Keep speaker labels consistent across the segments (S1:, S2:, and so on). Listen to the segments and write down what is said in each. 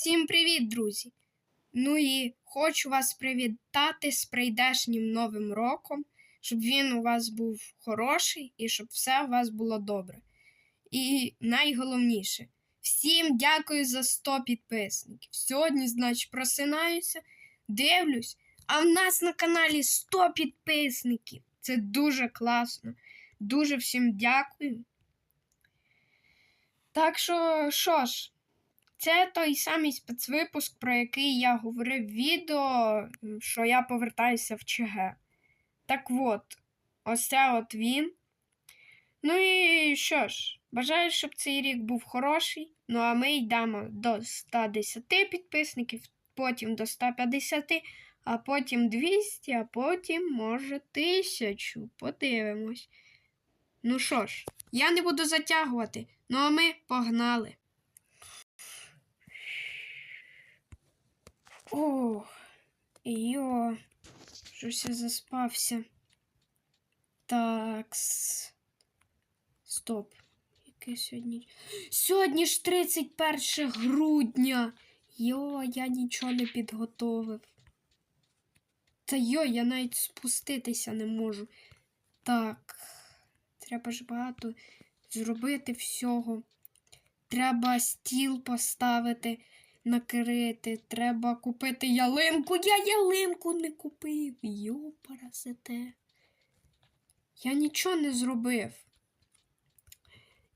S1: Всім привіт, друзі! Ну і хочу вас привітати з прийдешнім новим роком, щоб він у вас був хороший і щоб все у вас було добре. І найголовніше, всім дякую за 100 підписників. Сьогодні, значить, просинаюся, дивлюсь, а в нас на каналі 100 підписників. Це дуже класно. Дуже всім дякую. Так що, що ж, це той самий спецвипуск, про який я говорив в відео, що я повертаюся в ЧГ. Так от, ось це от він. Ну і що ж, бажаю, щоб цей рік був хороший. Ну а ми йдемо до 110 підписників, потім до 150, а потім 200, а потім, може, 1000. Подивимось. Ну що ж, я не буду затягувати, ну а ми погнали. Ох, йо, щось я заспався. Так. Стоп. Яке сьогодні? Сьогодні ж 31 грудня. Йо, я нічого не підготовив. Та йо, я навіть спуститися не можу. Так. Треба ж багато зробити всього. Треба стіл поставити накрити. Треба купити ялинку. Я ялинку не купив. Йо, паразите. Я нічого не зробив.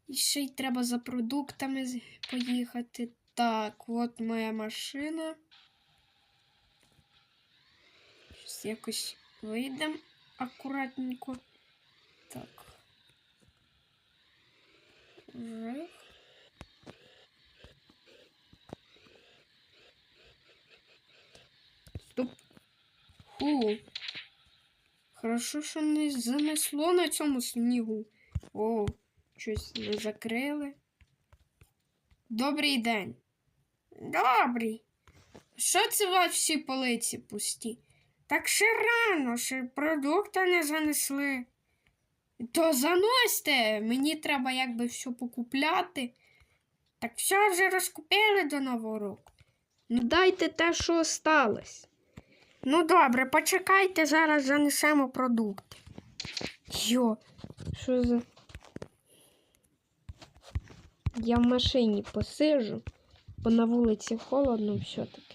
S1: І ще й треба за продуктами поїхати. Так, от моя машина. Щось якось вийдемо акуратненько. Так. Вжих. Стоп. Фу. Хорошо, що не занесло на цьому снігу. О, щось не закрили. Добрий день. Добрий. Що це у вас всі полиці пусті? Так ще рано, ще продукти не занесли. То заносьте, мені треба якби все покупляти. Так все вже розкупили до нового року. Ну дайте те, що осталось. Ну добре, почекайте, зараз занесемо продукти. Йо, що за. Я в машині посижу, бо на вулиці холодно все-таки.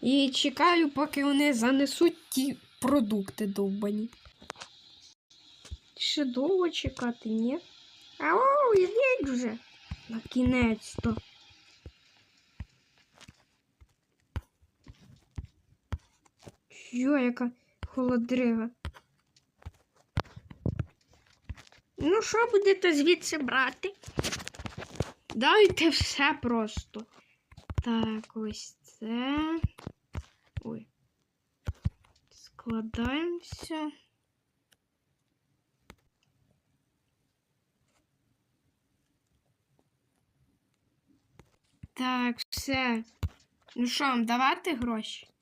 S1: І чекаю, поки вони занесуть ті продукти довбані. Ще довго чекати, ні? Ау, ідіть вже. На кінець-то. Йо, яка холодрига. Ну, що будете звідси брати? Дайте все просто. Так, ось це. Ой. Складаємося. Так, все. Ну що, вам давати гроші?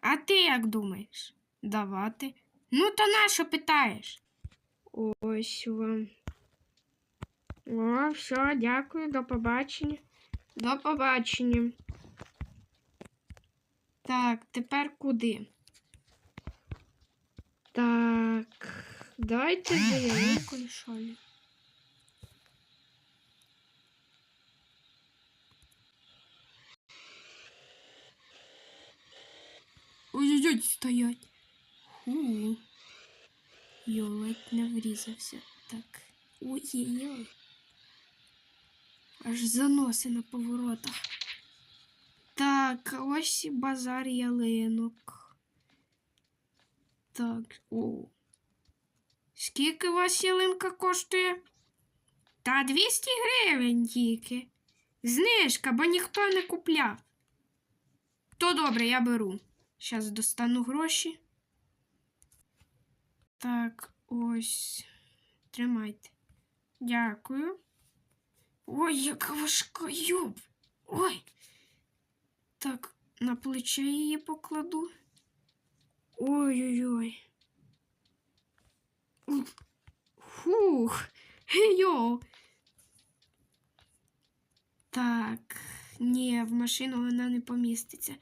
S1: А ти як думаєш? Давати? Ну, то на що питаєш? Ось вам. О, все, дякую, до побачення. До побачення. Так, тепер куди? Так, дайте заявку, що Ой-ой-ой, стоять. Ледь не врізався. Так. Ой-ой-ой. Аж заноси на поворотах. Так, ось базар ялинок. Так, о. Скільки у вас ялинка коштує? Та 200 гривень тільки. Знижка, бо ніхто не купляв. То добре, я беру. Зараз достану гроші. Так, ось. Тримайте. Дякую. Ой, яка важка юб. Ой. Так, на плече її покладу. Ой-ой-ой. Ух. Фух. Йо. Так, Ні, в машину вона не поміститься.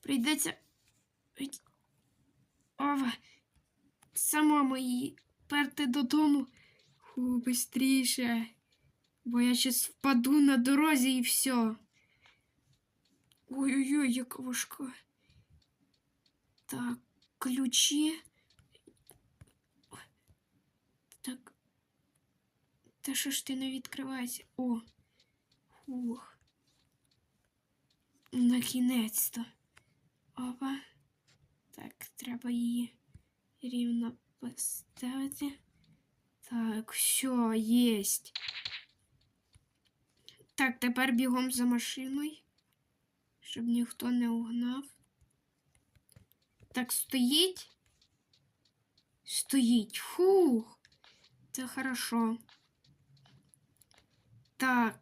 S1: Прийдеться. Ова. Самому її перти додому. Фу, бистріше. Бо я щас впаду на дорозі і все. Ой-ой-ой, яка важка. Так, ключі. Так. Та що ж ти не відкривайся? О. Ух. Накінець-то. Опа. Так, треба її рівно поставити. Так, все, єсть. Так, тепер бігом за машиною, щоб ніхто не угнав. Так, стоїть. Стоїть. Фух. Це хорошо. Так.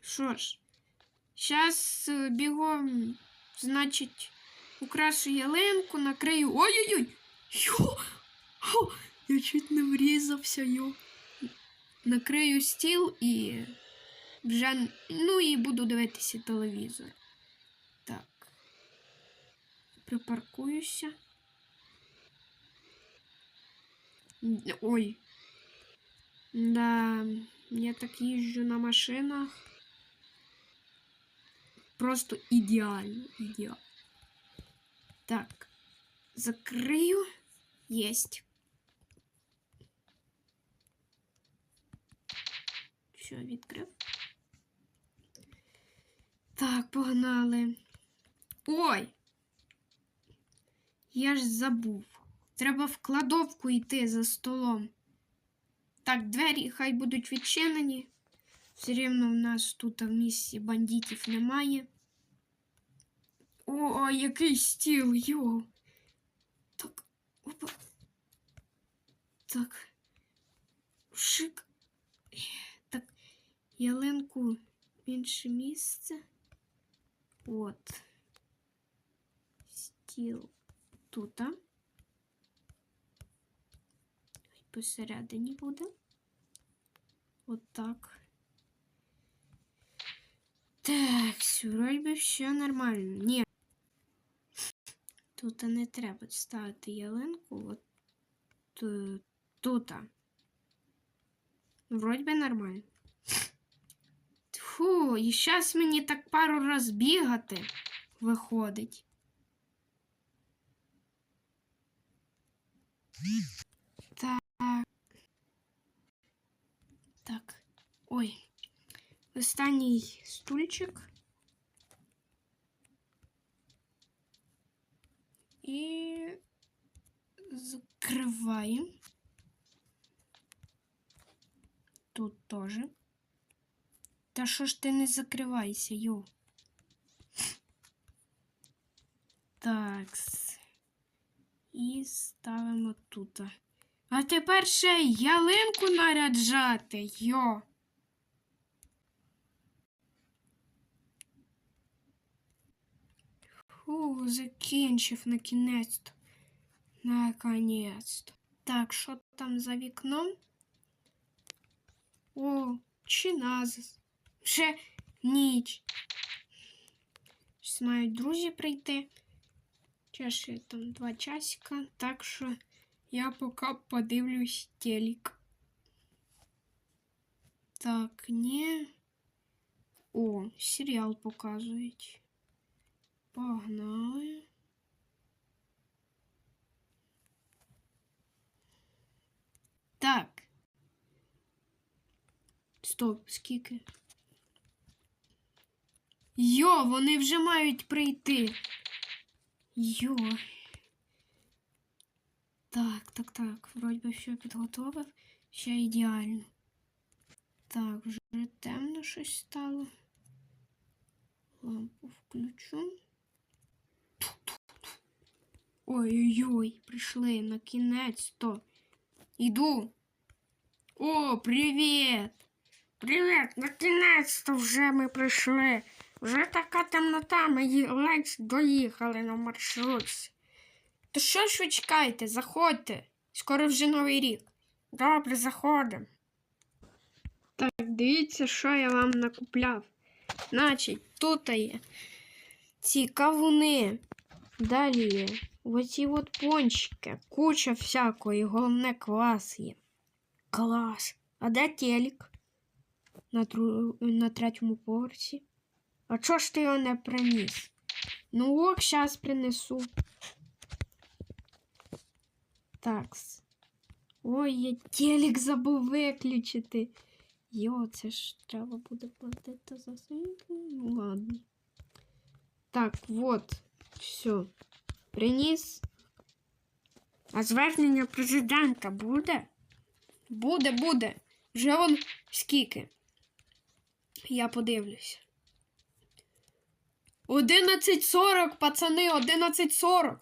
S1: Що ж, зараз бігом, значить, Украшу ялинку, накрию. Ой-ой-ой! Я чуть не врізався, йо. Накрию стіл і вже, ну і буду дивитися телевізор. Так. Припаркуюся. Ой. Да, я так їжджу на машинах. Просто ідеально, ідеально. Так, закрию. Єсть. Все, відкрив. Так, погнали. Ой! Я ж забув. Треба в кладовку йти за столом. Так, двері хай будуть відчинені. Все рівно в нас тут в місті бандитів немає. О, який стіл, йо. Так, опа. Так. Шик. Так, ялинку в інше місце. От. Стіл тут. а. Посередині буде. От так. Так, вроді все нормально. Ні. Тут не треба ставити ялинку. От е, тут. Вроді би нормально. Фу, і зараз мені так пару раз бігати виходить. Так. Так. Ой. Останній стульчик. І закриваємо. Тут теж. Та що ж ти не закривайся, йо? Так. І ставимо тут. А тепер ще ялинку наряджати, йо. Фу, закінчив на кінець. Наконець-то. Так, що там за вікном? О, чи назис. Вже ніч. Щось мають друзі прийти. Ще ще там два часика, так що я поки подивлюсь телек. Так, ні. О, серіал показують. Погнали. Так. Стоп, скільки? Йо, вони вже мають прийти. Йо. Так, так, так. Вроді би все підготовив. Ще ідеально. Так, вже темно щось стало. Лампу включу. Ой-ой-ой, прийшли на кінець-то. Іду. О, привіт! Привіт! На кінець-то вже ми прийшли. Вже така темнота, ми ледь доїхали на маршрутці. То що ж ви чекаєте? Заходьте. Скоро вже новий рік. Добре, заходимо. Так, дивіться, що я вам накупляв. Значить, тут є ці кавуни. Далі є оці от пончики. Куча всякої, головне клас є. Клас. А де телек? На, тру... на третьому поверсі. А чого ж ти його не приніс? Ну ок, зараз принесу. Такс. Ой, я телек забув виключити. Йо, це ж треба буде платити за світло. Ну ладно. Так, вот. Все. Приніс. А звернення президента буде? Буде, буде. Вже вон скільки. Я подивлюся. 11.40, пацани, 11.40.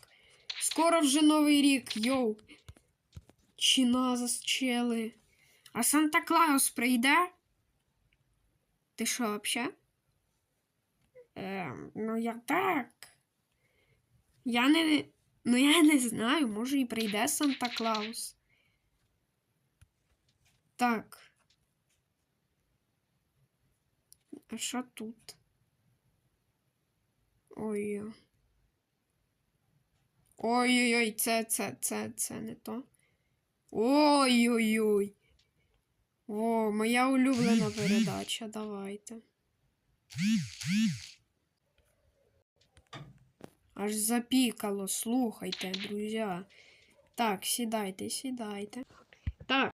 S1: Скоро вже новий рік, йоу. Чина засчели. А Санта Клаус прийде? Ти що, вообще? Ем, ну я так. Я не. Ну я не знаю, може і прийде Санта Клаус. Так. А що тут? Ой. Ой-ой-ой, це, це, це, це не то. Ой-ой-ой. О, моя улюблена передача. Давайте. Аж запікало, слухайте, друзі. Так, сідайте, сідайте. Так.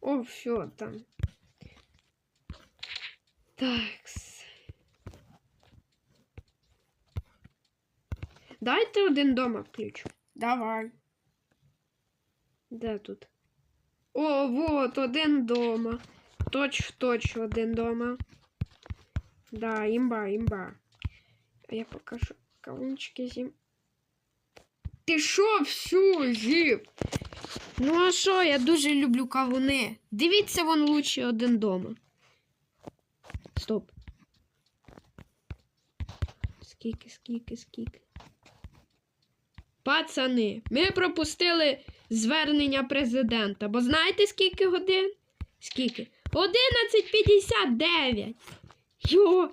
S1: О, все там. Такс. Дайте один дома включу. Давай. Де тут? О, вот, один дома. Точ в точ один дома. Да, имба, имба. Я покажу кавунчики зим. Ти що всю зіп? Ну а що, я дуже люблю кавуни. Дивіться, вон лучше один дома. Стоп. Скільки, скільки, скільки. Пацани, ми пропустили звернення президента. Бо знаєте скільки годин? Скільки? 11.59. Йо,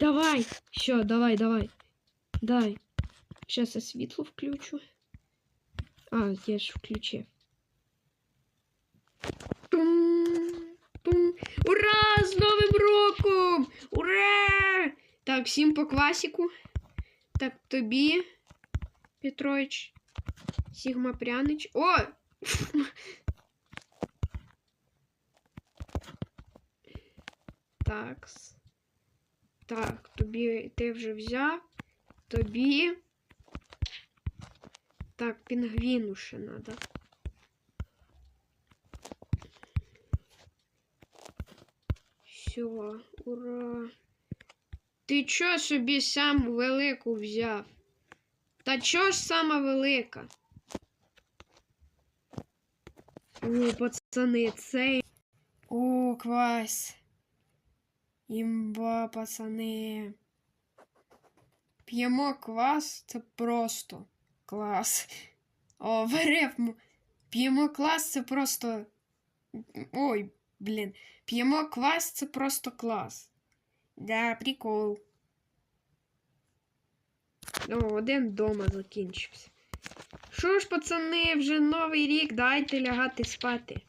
S1: давай. Що, давай, давай. Дай. Зараз я світло включу. А, я ж включив. Ура! З Новим роком! Ура! Так, всім по класіку. Так, тобі, Петрович, Сігма Прянич. О! Такс. Так, тобі ти вже взяв. Тобі. Так, пінгвіну ще надо. Все, ура. Ти чо собі сам велику взяв? Та чо ж сама велика? О, пацани, цей. О, квас. Імба, пацани. П'ємо квас, це просто клас. О, вереф. П'ємо квас, це просто. Ой, блін. П'ємо квас, це просто клас. Да, прикол. О, один дома закінчився. Що ж, пацани, вже новий рік, дайте лягати спати.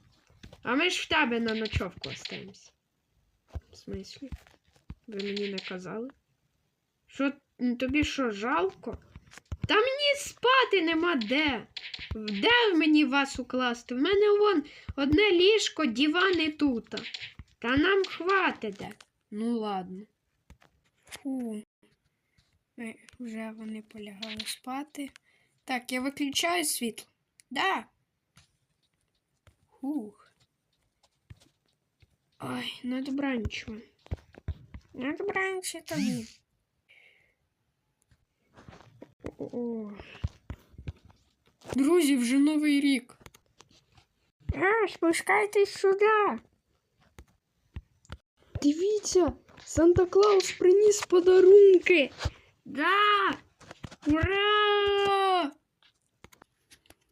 S1: А ми ж в тебе на ночовку остаємось. В смислі? Ви мені не казали? Що тобі що, жалко? Та мені спати нема де. Де мені вас укласти? В мене вон одне ліжко, дивани тут. Та нам хватить. Ну ладно. Фу. Е, Вже вони полягали спати. Так, я виключаю світло. Да. Фух. Ой, на добраніч вам. На добраніч і тобі. О. Друзі, вже новий рік. А, спускайтесь сюди. Дивіться, Санта Клаус приніс подарунки. Да! Ура!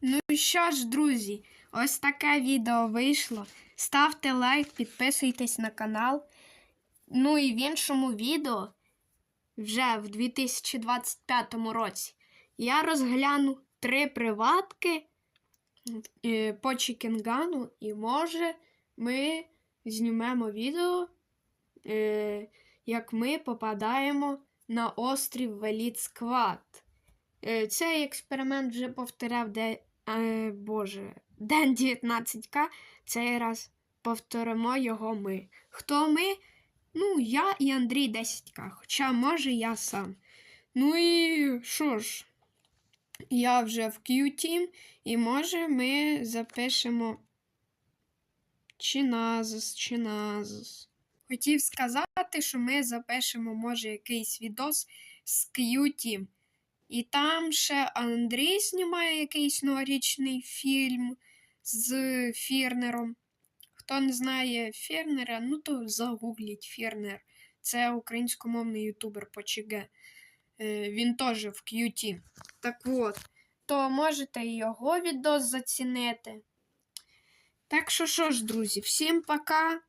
S1: Ну що ж, друзі, ось таке відео вийшло. Ставте лайк, підписуйтесь на канал. Ну і в іншому відео, вже в 2025 році, я розгляну три приватки е, по Чікінгану, і може ми знімемо відео, е, як ми попадаємо на острів Веліт Сквад. Е, Цей експеримент вже повторяв де, Боже, Ден 19К. Цей раз повторимо його ми. Хто ми? Ну, я і Андрій 10К. Хоча, може, я сам. Ну і що ж, я вже в Q-Team, і може ми запишемо чи назис, чи. Хотів сказати, що ми запишемо, може, якийсь відос з Q-Team. І там ще Андрій знімає якийсь новорічний фільм з Фірнером. Хто не знає Фірнера, ну то загугліть Фірнер. Це українськомовний ютубер по ЧГ. Е, Він теж в QT. Так от, то можете і його відос зацінити. Так що що ж, друзі, всім пока.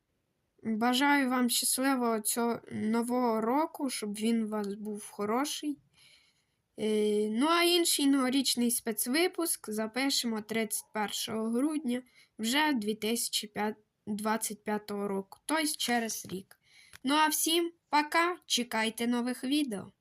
S1: Бажаю вам щасливого цього нового року, щоб він у вас був хороший. Е, Ну, а інший новорічний спецвипуск запишемо 31 грудня вже 2025 року, тобто через рік. Ну а всім пока, чекайте нових відео.